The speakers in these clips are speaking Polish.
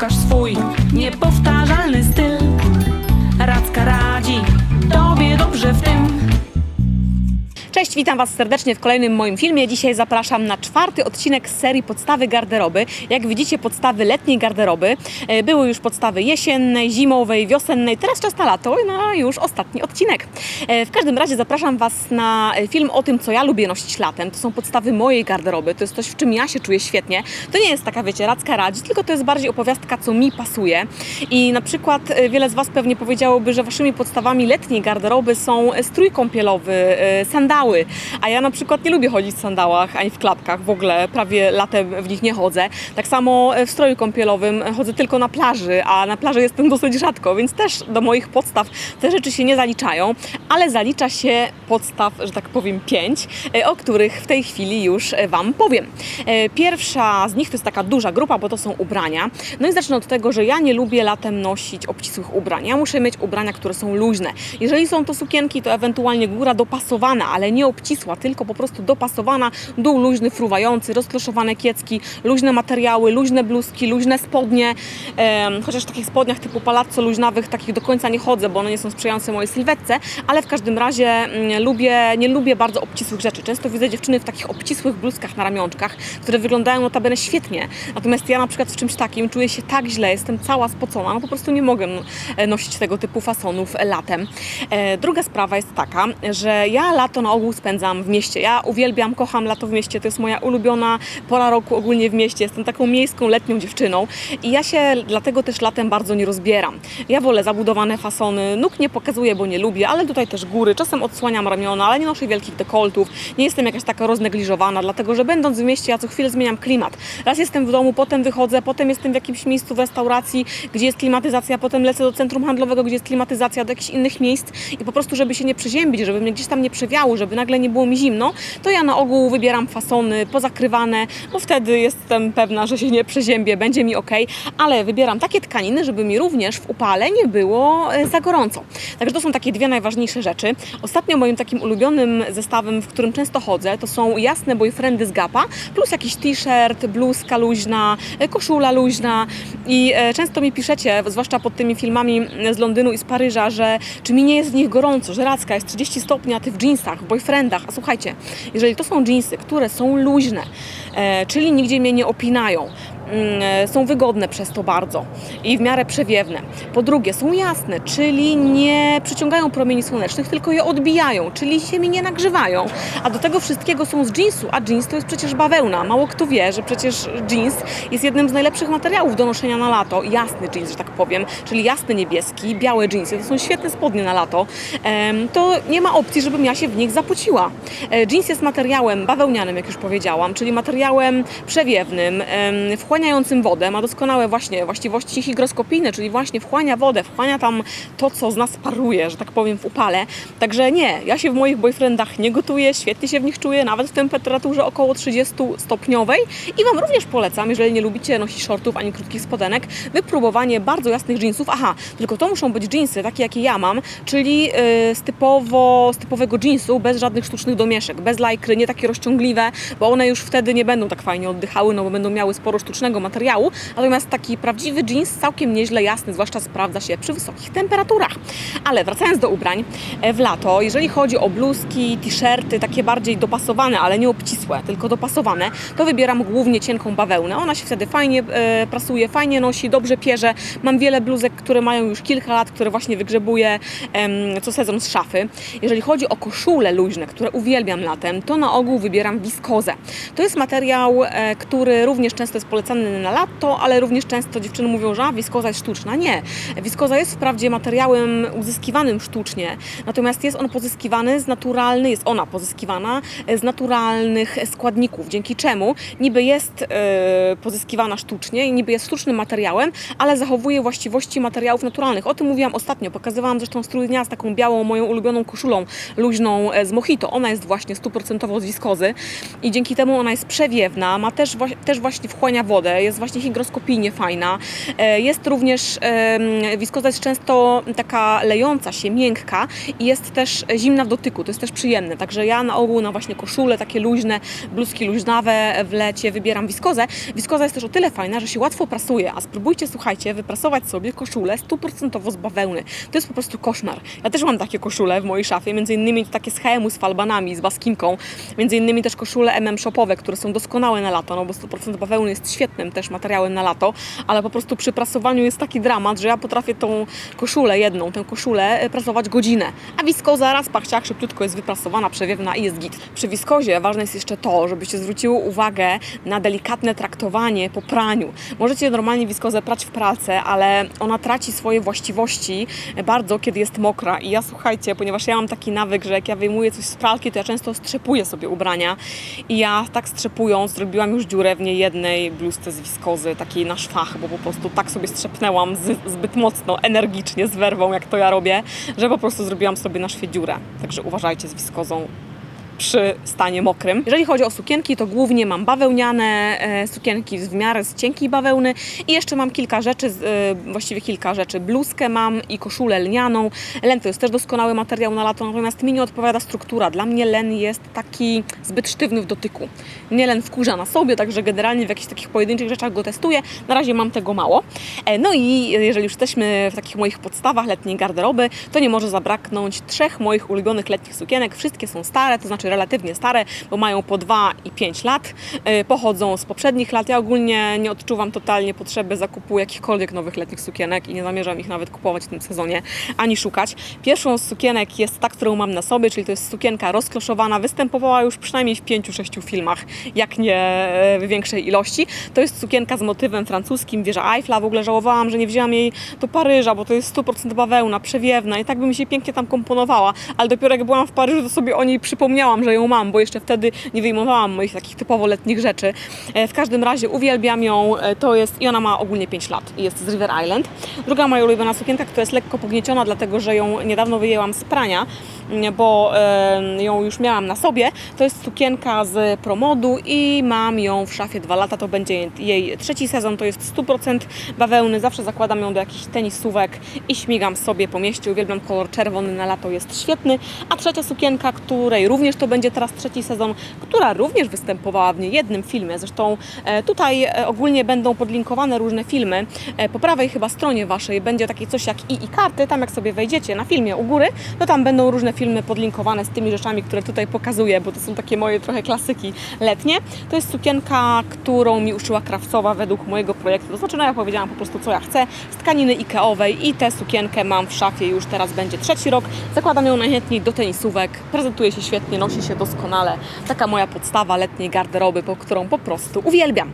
pokaż swój niepowtarzalny styl. Radzka radzi tobie dobrze w tym. Cześć, witam Was serdecznie w kolejnym moim filmie. Dzisiaj zapraszam na czwarty odcinek z serii Podstawy garderoby. Jak widzicie, podstawy letniej garderoby. E, Były już podstawy jesiennej, zimowej, wiosennej, teraz czas na lato na już ostatni odcinek. E, W każdym razie zapraszam Was na e, film o tym, co ja lubię nosić latem. To są podstawy mojej garderoby, to jest coś, w czym ja się czuję świetnie. To nie jest taka, wiecie, radzka radzi, tylko to jest bardziej opowiastka, co mi pasuje. I na przykład wiele z Was pewnie powiedziałoby, że Waszymi podstawami letniej garderoby są strój kąpielowy, e, sandały, a ja na przykład nie lubię chodzić w sandałach ani w klapkach, w ogóle prawie latem w nich nie chodzę. Tak samo w stroju kąpielowym chodzę tylko na plaży, a na plaży jestem dosyć rzadko, więc też do moich podstaw te rzeczy się nie zaliczają, ale zalicza się podstaw, że tak powiem, pięć, e, o których w tej chwili już e, Wam powiem. E, Pierwsza z nich to jest taka duża grupa, bo to są ubrania. No i zacznę od tego, że ja nie lubię latem nosić obcisłych ubrań. Ja muszę mieć ubrania, które są luźne. Jeżeli są to sukienki, to ewentualnie góra dopasowana, ale nie obcisła, tylko po prostu dopasowana, dół luźny, fruwający, rozkloszowane kiecki, luźne materiały, luźne bluzki, luźne spodnie, chociaż w takich spodniach typu palazzo luźnawych takich do końca nie chodzę, bo one nie są sprzyjające mojej sylwetce, ale w każdym razie mm, lubię, nie lubię bardzo obcisłych rzeczy. Często widzę dziewczyny w takich obcisłych bluzkach na ramionczkach, które wyglądają notabene świetnie, natomiast ja na przykład w czymś takim czuję się tak źle, jestem cała spocona, no po prostu nie mogę e, nosić tego typu fasonów latem. E, Druga sprawa jest taka, że ja lato na ogół spędzam w mieście. Ja uwielbiam, kocham lato w mieście. To jest moja ulubiona pora roku ogólnie w mieście. Jestem taką miejską, letnią dziewczyną i ja się dlatego też latem bardzo nie rozbieram. Ja wolę zabudowane fasony. Nóg nie pokazuję, bo nie lubię, ale tutaj też góry. Czasem odsłaniam ramiona, ale nie noszę wielkich dekoltów. Nie jestem jakaś taka roznegliżowana, dlatego że będąc w mieście, ja co chwilę zmieniam klimat. Raz jestem w domu, potem wychodzę, potem jestem w jakimś miejscu w restauracji, gdzie jest klimatyzacja, potem lecę do centrum handlowego, gdzie jest klimatyzacja, do jakichś innych miejsc i po prostu, żeby się nie przeziębić, żeby mnie gdzieś tam nie przewiało, żeby nagle nie było mi zimno, to ja na ogół wybieram fasony pozakrywane, bo wtedy jestem pewna, że się nie przeziębię, będzie mi ok, ale wybieram takie tkaniny, żeby mi również w upale nie było e, za gorąco. Także to są takie dwie najważniejsze rzeczy. Ostatnio moim takim ulubionym zestawem, w którym często chodzę, to są jasne boyfriendy z Gapa, plus jakiś t-shirt, bluzka luźna, e, koszula luźna i e, często mi piszecie, zwłaszcza pod tymi filmami z Londynu i z Paryża, że czy mi nie jest w nich gorąco, że radzka jest 30 stopni, a ty w jeansach, w boyfriendach. A słuchajcie, jeżeli to są jeansy, które są luźne, e, czyli nigdzie mnie nie opinają, są wygodne przez to bardzo i w miarę przewiewne. Po drugie, są jasne, czyli nie przyciągają promieni słonecznych, tylko je odbijają, czyli się mi nie nagrzewają. A do tego wszystkiego są z jeansu, a jeans to jest przecież bawełna. Mało kto wie, że przecież jeans jest jednym z najlepszych materiałów do noszenia na lato. Jasny jeans, że tak powiem, czyli jasny niebieski, białe jeansy, to są świetne spodnie na lato. To nie ma opcji, żebym ja się w nich zapociła. E, Jeans jest materiałem bawełnianym, jak już powiedziałam, czyli materiałem przewiewnym, em, wchłaniającym wodę, ma doskonałe właśnie właściwości hygroskopijne, czyli właśnie wchłania wodę, wchłania tam to, co z nas paruje, że tak powiem, w upale. Także nie, ja się w moich boyfriendach nie gotuję, świetnie się w nich czuję, nawet w temperaturze około 30 stopniowej i Wam również polecam, jeżeli nie lubicie nosić shortów ani krótkich spodenek, wypróbowanie bardzo jasnych jeansów. Aha, tylko to muszą być jeansy, takie jakie ja mam, czyli yy, z, typowo, z typowego jeansu, bez żadnych sztucznych domieszek, bez lajkry, nie takie rozciągliwe, bo one już wtedy nie będą tak fajnie oddychały, no bo będą miały sporo sztucznego materiału, natomiast taki prawdziwy jeans całkiem nieźle jasny, zwłaszcza sprawdza się przy wysokich temperaturach. Ale wracając do ubrań, e, w lato, jeżeli chodzi o bluzki, t-shirty, takie bardziej dopasowane, ale nie obcisłe, tylko dopasowane, to wybieram głównie cienką bawełnę. Ona się wtedy fajnie e, prasuje, fajnie nosi, dobrze pierze. Mam wiele bluzek, które mają już kilka lat, które właśnie wygrzebuję co sezon z szafy. Jeżeli chodzi o koszule luźne, które uwielbiam latem, to na ogół wybieram wiskozę. To jest materiał, e, który również często jest polecany na lato, ale również często dziewczyny mówią, że a, wiskoza jest sztuczna. Nie. Wiskoza jest wprawdzie materiałem uzyskiwanym sztucznie, natomiast jest on pozyskiwany z naturalnych, jest ona pozyskiwana e, z naturalnych składników, dzięki czemu niby jest e, pozyskiwana sztucznie i niby jest sztucznym materiałem, ale zachowuje właściwości materiałów naturalnych. O tym mówiłam ostatnio, pokazywałam zresztą strój dnia z taką białą, moją ulubioną koszulą luźną e, z mojito. Ona jest właśnie stuprocentowo z wiskozy i dzięki temu ona jest przewiewna, ma też, też właśnie wchłania wodę, jest właśnie hygroskopijnie fajna. E, Jest również, wiskoza jest często taka lejąca się, miękka i jest też zimna w dotyku, to jest też przyjemne. Także ja na ogół na właśnie koszule takie luźne, bluzki luźnawe w lecie wybieram wiskozę. Wiskoza jest też o tyle fajna, że się łatwo prasuje, a spróbujcie, słuchajcie, wyprasować sobie koszulę stuprocentowo z bawełny. To jest po prostu koszmar. Ja też mam takie koszule w mojej szafie, między innymi takie z HM-u, z falbanami, z baskinką, między innymi też koszule MM shopowe, które są doskonałe na lato, no bo 100% bawełny jest świetnym też materiałem na lato, ale po prostu przy prasowaniu jest taki dramat, że ja potrafię tą koszulę jedną, tę koszulę e, prasować godzinę, a wiskoza raz pachciach szybciutko jest wyprasowana, przewiewna i jest git. Przy wiskozie ważne jest jeszcze to, żebyście zwróciły uwagę na delikatne traktowanie po praniu. Możecie normalnie wiskozę prać w pralce, ale ona traci swoje właściwości bardzo, kiedy jest mokra i ja słuchajcie, ponieważ ja mam taki nawyk, że jak ja wyjmuję coś z pralki, to ja często strzepuję sobie ubrania i ja tak strzepując zrobiłam już dziurę w niejednej bluzce z wiskozy, takiej na szwach, bo po prostu tak sobie strzepnęłam z, zbyt mocno, energicznie, z werwą, jak to ja robię, że po prostu zrobiłam sobie na szwie dziurę. Także uważajcie z wiskozą przy stanie mokrym. Jeżeli chodzi o sukienki, to głównie mam bawełniane e, sukienki w miarę z cienkiej bawełny i jeszcze mam kilka rzeczy, e, właściwie kilka rzeczy. Bluzkę mam i koszulę lnianą. Len to jest też doskonały materiał na lato, natomiast mi nie odpowiada struktura. Dla mnie len jest taki zbyt sztywny w dotyku. Mnie len wkurza na sobie, także generalnie w jakichś takich pojedynczych rzeczach go testuję. Na razie mam tego mało. E, no i jeżeli już jesteśmy w takich moich podstawach letniej garderoby, to nie może zabraknąć trzech moich ulubionych letnich sukienek. Wszystkie są stare, to znaczy relatywnie stare, bo mają po 2 i 5 lat. E, Pochodzą z poprzednich lat. Ja ogólnie nie odczuwam totalnie potrzeby zakupu jakichkolwiek nowych letnich sukienek i nie zamierzam ich nawet kupować w tym sezonie, ani szukać. Pierwszą z sukienek jest ta, którą mam na sobie, czyli to jest sukienka rozkloszowana. Występowała już przynajmniej w 5-6 filmach, jak nie e, w większej ilości. To jest sukienka z motywem francuskim, wieża Eiffla. W ogóle żałowałam, że nie wzięłam jej do Paryża, bo to jest 100% bawełna, przewiewna i tak by mi się pięknie tam komponowała. Ale dopiero jak byłam w Paryżu, to sobie o niej przypomniałam, że ją mam, bo jeszcze wtedy nie wyjmowałam moich takich typowo letnich rzeczy. E, W każdym razie uwielbiam ją, e, to jest i ona ma ogólnie 5 lat i jest z River Island. Druga moja ulubiona sukienka, która jest lekko pognieciona, dlatego że ją niedawno wyjęłam z prania, m, bo ją już miałam na sobie. To jest sukienka z promodu i mam ją w szafie 2 lata, to będzie jej trzeci sezon, to jest 100% bawełny, zawsze zakładam ją do jakichś tenisówek i śmigam sobie po mieście, uwielbiam kolor czerwony na lato, jest świetny. A trzecia sukienka, której również to będzie teraz trzeci sezon, która również występowała w niejednym filmie, zresztą e, tutaj e, ogólnie będą podlinkowane różne filmy, E, po prawej chyba stronie waszej będzie takie coś jak i i karty, tam jak sobie wejdziecie na filmie u góry, to tam będą różne filmy podlinkowane z tymi rzeczami, które tutaj pokazuję, bo to są takie moje trochę klasyki letnie. To jest sukienka, którą mi uszyła krawcowa według mojego projektu, to znaczy no ja powiedziałam po prostu co ja chcę, z tkaniny Ikeowej i tę sukienkę mam w szafie. Już teraz będzie trzeci rok, zakładam ją najchętniej do tenisówek, prezentuje się świetnie, nosi się doskonale, taka moja podstawa letniej garderoby, po którą po prostu uwielbiam.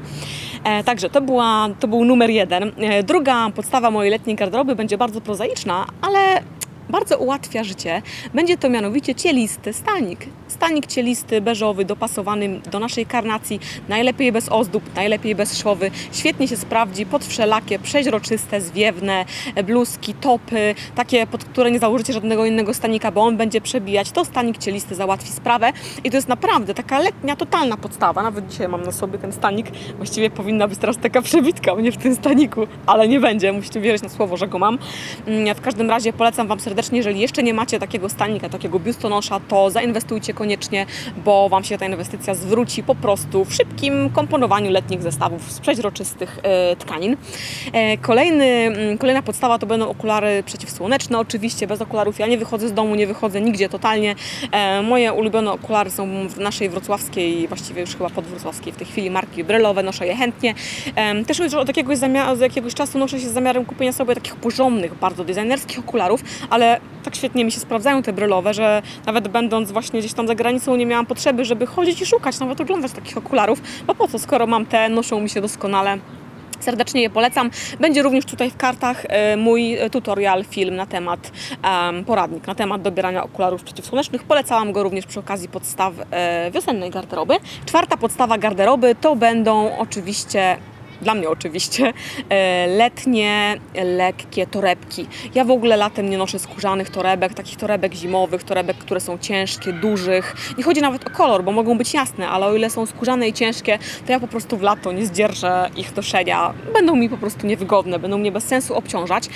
E, także to, była, to był numer jeden. E, druga podstawa mojej letniej garderoby będzie bardzo prozaiczna, ale bardzo ułatwia życie. Będzie to mianowicie cielisty stanik. Stanik cielisty, beżowy, dopasowany do naszej karnacji, najlepiej bez ozdób, najlepiej bez szwowy. Świetnie się sprawdzi pod wszelakie przeźroczyste, zwiewne bluzki, topy, takie pod które nie założycie żadnego innego stanika, bo on będzie przebijać. To stanik cielisty załatwi sprawę i to jest naprawdę taka letnia, totalna podstawa. Nawet dzisiaj mam na sobie ten stanik. Właściwie powinna być teraz taka przebitka mnie w tym staniku, ale nie będzie. Musicie wierzyć na słowo, że go mam. Mm, W każdym razie polecam Wam serdecznie, jeżeli jeszcze nie macie takiego stanika, takiego biustonosza, to zainwestujcie koniecznie, bo Wam się ta inwestycja zwróci po prostu w szybkim komponowaniu letnich zestawów z przeźroczystych e, tkanin. E, kolejny, mm, kolejna podstawa to będą okulary przeciwsłoneczne. Oczywiście bez okularów ja nie wychodzę z domu, nie wychodzę nigdzie totalnie. E, moje ulubione okulary są w naszej wrocławskiej, właściwie już chyba podwrocławskiej w tej chwili marki brylowe, noszę je chętnie. Też już od jakiegoś, od jakiegoś czasu noszę się z zamiarem kupienia sobie takich porządnych, bardzo designerskich okularów, ale tak świetnie mi się sprawdzają te brylowe, że nawet będąc właśnie gdzieś tam za granicą nie miałam potrzeby, żeby chodzić i szukać, nawet oglądać takich okularów, bo po co, skoro mam te, noszą mi się doskonale. Serdecznie je polecam. Będzie również tutaj w kartach e, mój tutorial, film na temat, em, poradnik na temat dobierania okularów przeciwsłonecznych. Polecałam go również przy okazji podstaw e, wiosennej garderoby. Czwarta podstawa garderoby to będą oczywiście dla mnie oczywiście, e, letnie, lekkie torebki. Ja w ogóle latem nie noszę skórzanych torebek, takich torebek zimowych, torebek, które są ciężkie, dużych. Nie chodzi nawet o kolor, bo mogą być jasne, ale o ile są skórzane i ciężkie, to ja po prostu w lato nie zdzierżę ich noszenia. Będą mi po prostu niewygodne, będą mnie bez sensu obciążać.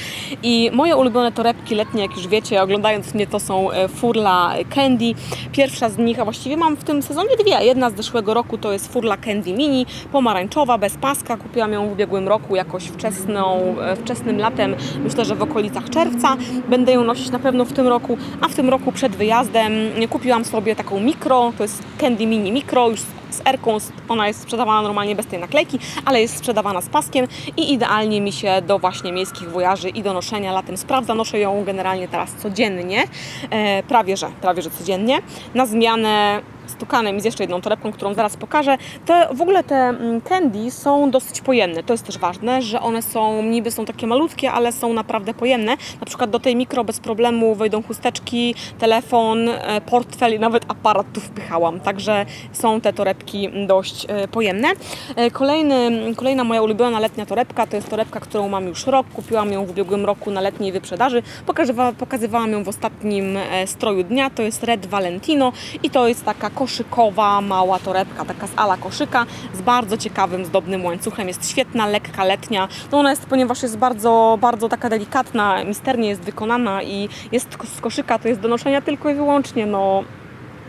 I moje ulubione torebki letnie, jak już wiecie, oglądając mnie, to są e, Furla Candy. Pierwsza z nich, a właściwie mam w tym sezonie dwie. Jedna z zeszłego roku to jest Furla Candy Mini, pomarańczowa, bez paska. Kupiłam ją w ubiegłym roku jakoś wczesną, e, wczesnym latem, myślę, że w okolicach czerwca. Będę ją nosić na pewno w tym roku, a w tym roku przed wyjazdem kupiłam sobie taką mikro, to jest Candy Mini Mikro, już z Erką, ona jest sprzedawana normalnie bez tej naklejki, ale jest sprzedawana z paskiem i idealnie mi się do właśnie miejskich wojaży i do noszenia latem sprawdza. Noszę ją generalnie teraz codziennie, e, prawie że, prawie że codziennie. Na zmianę z tukanem i z jeszcze jedną torebką, którą zaraz pokażę. Te, w ogóle te mm, candy są dosyć pojemne. To jest też ważne, że one są, niby są takie malutkie, ale są naprawdę pojemne. Na przykład do tej mikro bez problemu wejdą chusteczki, telefon, e, portfel i nawet aparat tu wpychałam. Także są te torebki dość e, pojemne. E, Kolejny, kolejna moja ulubiona letnia torebka to jest torebka, którą mam już rok. Kupiłam ją w ubiegłym roku na letniej wyprzedaży. Pokazywa, pokazywałam ją w ostatnim stroju dnia. To jest Red Valentino i to jest taka koszykowa, mała torebka, taka z ala koszyka z bardzo ciekawym, zdobnym łańcuchem. Jest świetna, lekka, letnia. No ona jest, ponieważ jest bardzo, bardzo taka delikatna, misternie jest wykonana i jest z koszyka, to jest do noszenia tylko i wyłącznie no,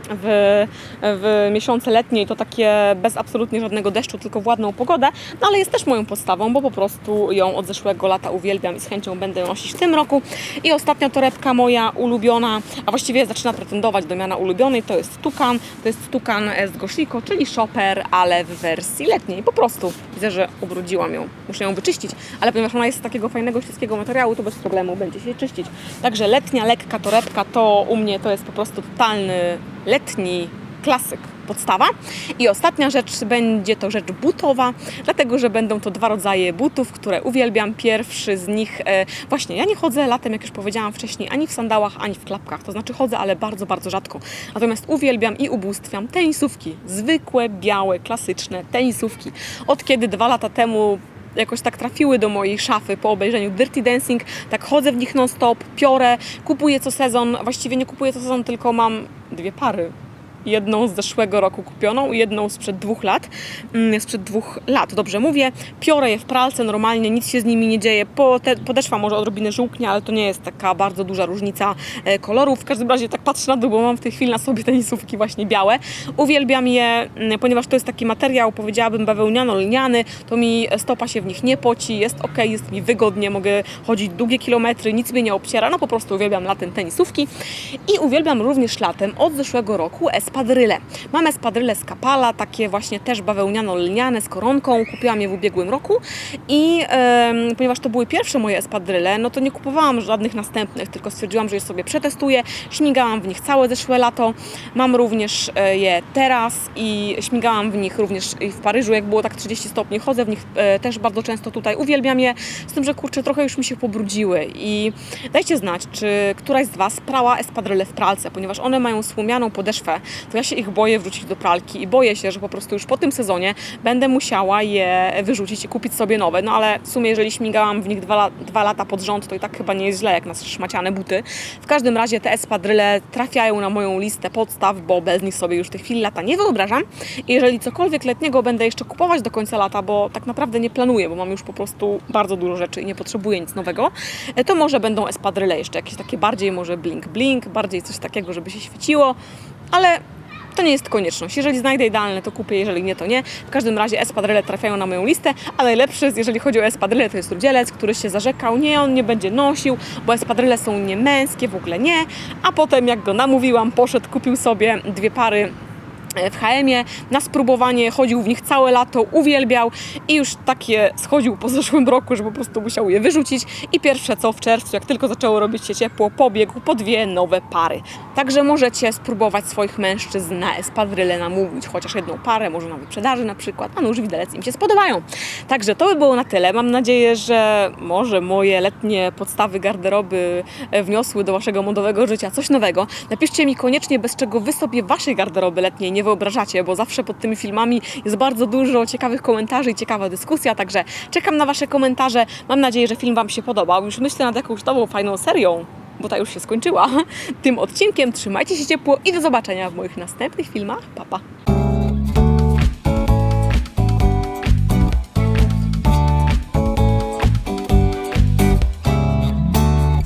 w, w miesiące letnie i to takie bez absolutnie żadnego deszczu, tylko w ładną pogodę, no ale jest też moją podstawą, bo po prostu ją od zeszłego lata uwielbiam i z chęcią będę ją nosić w tym roku. I ostatnia torebka moja ulubiona, a właściwie zaczyna pretendować do miana ulubionej, to jest Tukan, to jest Tukan z Goshiko, czyli shopper, ale w wersji letniej, po prostu. Widzę, że ubrudziłam ją, muszę ją wyczyścić, ale ponieważ ona jest z takiego fajnego, śliskiego materiału, to bez problemu będzie się czyścić. Także letnia, lekka torebka to u mnie to jest po prostu totalny letni klasyk, podstawa. I ostatnia rzecz będzie to rzecz butowa, dlatego że będą to dwa rodzaje butów, które uwielbiam. Pierwszy z nich, e, właśnie ja nie chodzę latem, jak już powiedziałam wcześniej, ani w sandałach, ani w klapkach, to znaczy chodzę, ale bardzo, bardzo rzadko. Natomiast uwielbiam i ubóstwiam tenisówki, zwykłe, białe, klasyczne tenisówki. Od kiedy dwa lata temu jakoś tak trafiły do mojej szafy po obejrzeniu Dirty Dancing, tak chodzę w nich non-stop, piorę, kupuję co sezon, właściwie nie kupuję co sezon, tylko mam dwie pary. Jedną z zeszłego roku kupioną i jedną sprzed dwóch lat. Mm, Sprzed dwóch lat, dobrze mówię. Piorę je w pralce normalnie, nic się z nimi nie dzieje. Podeszwa może odrobinę żółknie, ale to nie jest taka bardzo duża różnica e, kolorów. W każdym razie tak patrzę na dół, bo mam w tej chwili na sobie tenisówki właśnie białe. Uwielbiam je, mm, ponieważ to jest taki materiał, powiedziałabym bawełniano-lniany, to mi stopa się w nich nie poci, jest ok, jest mi wygodnie, mogę chodzić długie kilometry, nic mnie nie obciera, no po prostu uwielbiam latem tenisówki i uwielbiam również latem od zeszłego roku espadryle. Mam espadryle z Kapala, takie właśnie też bawełniano-lniane z koronką, kupiłam je w ubiegłym roku i ponieważ to były pierwsze moje espadryle, no to nie kupowałam żadnych następnych, tylko stwierdziłam, że je sobie przetestuję. Śmigałam w nich całe zeszłe lato. Mam również e, je teraz i śmigałam w nich również w Paryżu, jak było tak 30 stopni. Chodzę w nich e, też bardzo często tutaj. Uwielbiam je, z tym, że kurczę, trochę już mi się pobrudziły i dajcie znać, czy któraś z Was prała espadryle w pralce, ponieważ one mają słomianą podeszwę, to ja się ich boję wrzucić do pralki i boję się, że po prostu już po tym sezonie będę musiała je wyrzucić i kupić sobie nowe. No ale w sumie, jeżeli śmigałam w nich dwa, dwa lata pod rząd, to i tak chyba nie jest źle, jak na szmaciane buty. W każdym razie te espadryle trafiają na moją listę podstaw, bo bez nich sobie już w tej chwili lata nie wyobrażam. I jeżeli cokolwiek letniego będę jeszcze kupować do końca lata, bo tak naprawdę nie planuję, bo mam już po prostu bardzo dużo rzeczy i nie potrzebuję nic nowego, to może będą espadryle jeszcze jakieś takie bardziej może blink blink, bardziej coś takiego, żeby się świeciło, ale to nie jest konieczność. Jeżeli znajdę idealne, to kupię, jeżeli nie, to nie. W każdym razie espadryle trafiają na moją listę, a najlepszy, jest, jeżeli chodzi o espadryle, to jest rudzielec, który się zarzekał, nie, on nie będzie nosił, bo espadryle są niemęskie, w ogóle nie. A potem, jak go namówiłam, poszedł, kupił sobie dwie pary w HM-ie na spróbowanie, chodził w nich całe lato, uwielbiał i już takie schodził po zeszłym roku, że po prostu musiał je wyrzucić i pierwsze co w czerwcu, jak tylko zaczęło robić się ciepło, pobiegł po dwie nowe pary. Także możecie spróbować swoich mężczyzn na espadryle namówić, chociaż jedną parę, może na wyprzedaży na przykład, a nóż widelec im się spodobają. Także to by było na tyle. Mam nadzieję, że może moje letnie podstawy garderoby wniosły do waszego modowego życia coś nowego. Napiszcie mi koniecznie, bez czego wy sobie waszej garderoby letniej nie nie wyobrażacie, bo zawsze pod tymi filmami jest bardzo dużo ciekawych komentarzy i ciekawa dyskusja, także czekam na Wasze komentarze. Mam nadzieję, że film Wam się podobał. Już myślę nad jakąś nową, fajną serią, bo ta już się skończyła tym odcinkiem. Trzymajcie się ciepło i do zobaczenia w moich następnych filmach. Pa, pa.